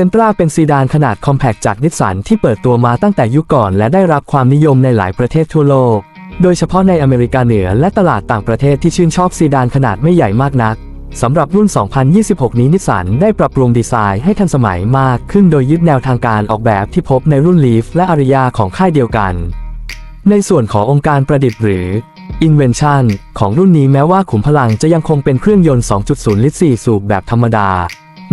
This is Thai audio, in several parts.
ซนตราเป็นซีดานขนาดคอมแพคจากนิสสันที่เปิดตัวมาตั้งแต่ยุคก่อน และได้รับความนิยมในหลายประเทศทั่วโลก โดยเฉพาะในอเมริกาเหนือและตลาดต่างประเทศที่ชื่นชอบซีดานขนาดไม่ใหญ่มากนักสำหรับรุ่น 2026 นี้นิสสันได้ปรับปรุงดีไซน์ให้ทันสมัยมากขึ้นโดยยึดแนวทางการออกแบบที่พบในรุ่น Leaf และ Aria ของค่ายเดียวกัน ในส่วนขององค์การประดิษฐ์หรือ Invention ของรุ่นนี้แม้ว่าขุมพลังจะยังคงเป็นเครื่องยนต์ 2.0 ลิตร 4 สูบแบบธรรมดา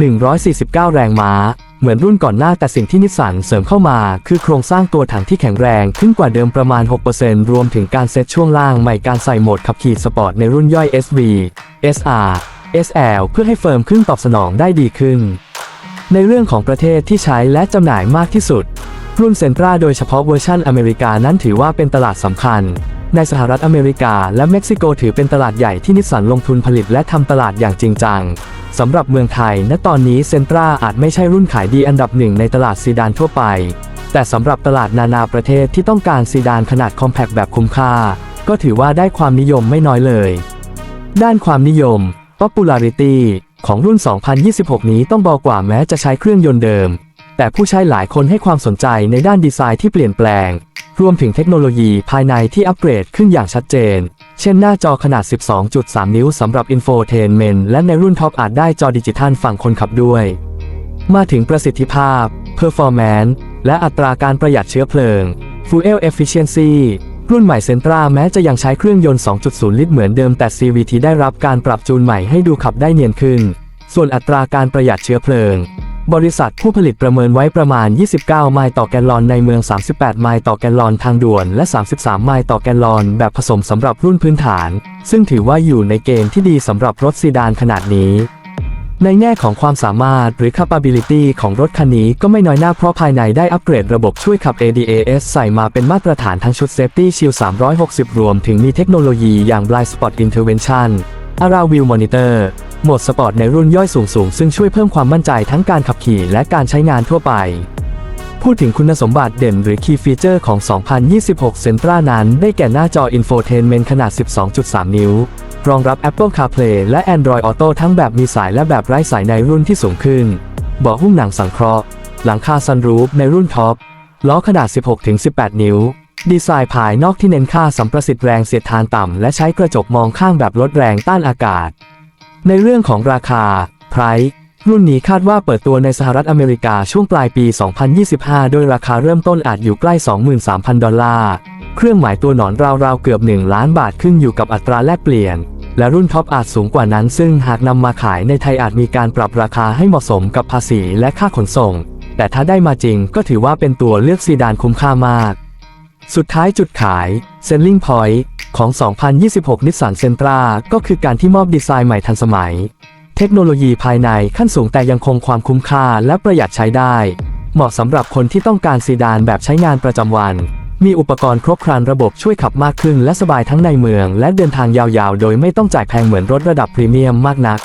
149 แรงม้า เหมือนรุ่นก่อนหน้าแต่สิ่งที่นิสสันเสริมเข้ามาคือโครงสร้างตัวถังที่แข็งแรงขึ้นกว่าเดิมประมาณ 6%รวมถึงการเซตช่วงล่างใหม่การใส่โหมดขับขี่สปอร์ตในรุ่นย่อย SV SR SL เพื่อให้เฟิร์มขึ้นตอบสนองได้ดีขึ้น ในเรื่องของประเทศที่ใช้และจำหน่ายมากที่สุด รุ่นเซนตราโดยเฉพาะเวอร์ชันอเมริกานั้นถือว่าเป็นตลาดสำคัญ ในสหรัฐอเมริกาและเม็กซิโกถือเป็นตลาดใหญ่ที่นิสสันลงทุนผลิตและทำตลาดอย่างจริงจังสำหรับเมืองไทย ณ ตอนนี้เซนตราอาจไม่ใช่รุ่นขายดีอันดับหนึ่งในตลาดซีดานทั่วไป แต่สำหรับตลาดนานาประเทศที่ต้องการซีดานขนาดคอมแพคแบบคุ้มค่า ก็ถือว่าได้ความนิยมไม่น้อยเลย ด้านความนิยม popularity ของรุ่น 2026 นี้ต้องบอกกว่าแม้จะใช้เครื่องยนต์เดิม แต่ผู้ใช้หลายคนให้ความสนใจในด้านดีไซน์ที่เปลี่ยนแปลง รวมถึงเทคโนโลยีภายในที่อัปเกรดขึ้นอย่างชัดเจน เช่นหน้าจอขนาด 12.3 นิ้วสำหรับอินโฟเทนเมนและในรุ่นท็อปอาจได้จอดิจิทัลฝั่งคนขับด้วย มาถึงประสิทธิภาพ performance และอัตราการประหยัดเชื้อเพลิง fuel efficiency รุ่นใหม่เซนตราแม้จะยังใช้เครื่องยนต์ 2.0 ลิตรเหมือนเดิมแต่ CVT ได้รับการปรับจูนใหม่ให้ดูขับได้เนียนขึ้น ส่วนอัตราการประหยัดเชื้อเพลิง บริษัทผู้ผลิตประเมินไว้ประมาณ 29 ไมล์ต่อแกลลอนในเมือง 38 ไมล์ต่อแกลลอนทางด่วนและ 33 ไมล์ต่อแกลลอนแบบผสมสำหรับรุ่นพื้นฐาน ซึ่งถือว่าอยู่ในเกณฑ์ที่ดีสำหรับรถซีดานขนาดนี้ ในแง่ของความสามารถหรือ capability ของรถคันนี้ก็ไม่น้อยหน้าเพราะภายในได้อัปเกรดระบบช่วยขับ ADAS ใส่มาเป็นมาตรฐานทั้งชุด Safety Shield 360 รวมถึงมีเทคโนโลยีอย่าง Blind Spot Intervention ARA View Monitor โหมดสปอร์ตในรุ่นย่อยสูงสูงซึ่งช่วยเพิ่มความมั่นใจทั้งการขับขี่และการใช้งานทั่วไป พูดถึงคุณสมบัติเด่นหรือ Key Feature ของ 2026 Sentra นั้นได้แก่หน้าจอ Infotainment ขนาด 12.3 นิ้ว รองรับ Apple CarPlay และ Android Auto ทั้งแบบมีสายและแบบไร้สายในรุ่นที่สูงขึ้นเบาะหุ้มหนังสังเคราะห์ หลังคาซันรูฟในรุ่นท็อป ล้อขนาด 16-18 นิ้ว ดีไซน์ภายนอกที่เน้นค่าสัมประสิทธิ์แรงเสียดทานต่ำ และใช้กระจกมองข้างแบบลดแรงต้านอากาศ ในเรื่องของราคา price รุ่นนี้คาดว่าเปิดตัวในสหรัฐอเมริกาช่วงปลายปี 2025 โดยราคาเริ่มต้นอาจอยู่ใกล้ 23,000 ดอลลาร์ เครื่องหมายตัวหนอนราวๆเกือบ 1 ล้านบาทขึ้นอยู่กับอัตราแลกเปลี่ยน และรุ่นท็อปอาจสูงกว่านั้น ซึ่งหากนำมาขายในไทยอาจมีการปรับราคาให้เหมาะสมกับภาษีและค่าขนส่ง แต่ถ้าได้มาจริงก็ถือว่าเป็นตัวเลือกซีดานคุ้มค่ามาก สุดท้ายจุดขาย Selling Point ของ 2026นิสสันเซนตราก็คือการที่มอบดีไซน์ใหม่ทันสมัย เทคโนโลยีภายในขั้นสูงแต่ยังคงความคุ้มค่าและประหยัดใช้ได้ เหมาะสำหรับคนที่ต้องการซีดานแบบใช้งานประจำวัน มีอุปกรณ์ครบครันระบบช่วยขับมากขึ้นและสบายทั้งในเมือง และเดินทางยาวๆ โดยไม่ต้องจ่ายแพงเหมือนรถระดับพรีเมียมมากนัก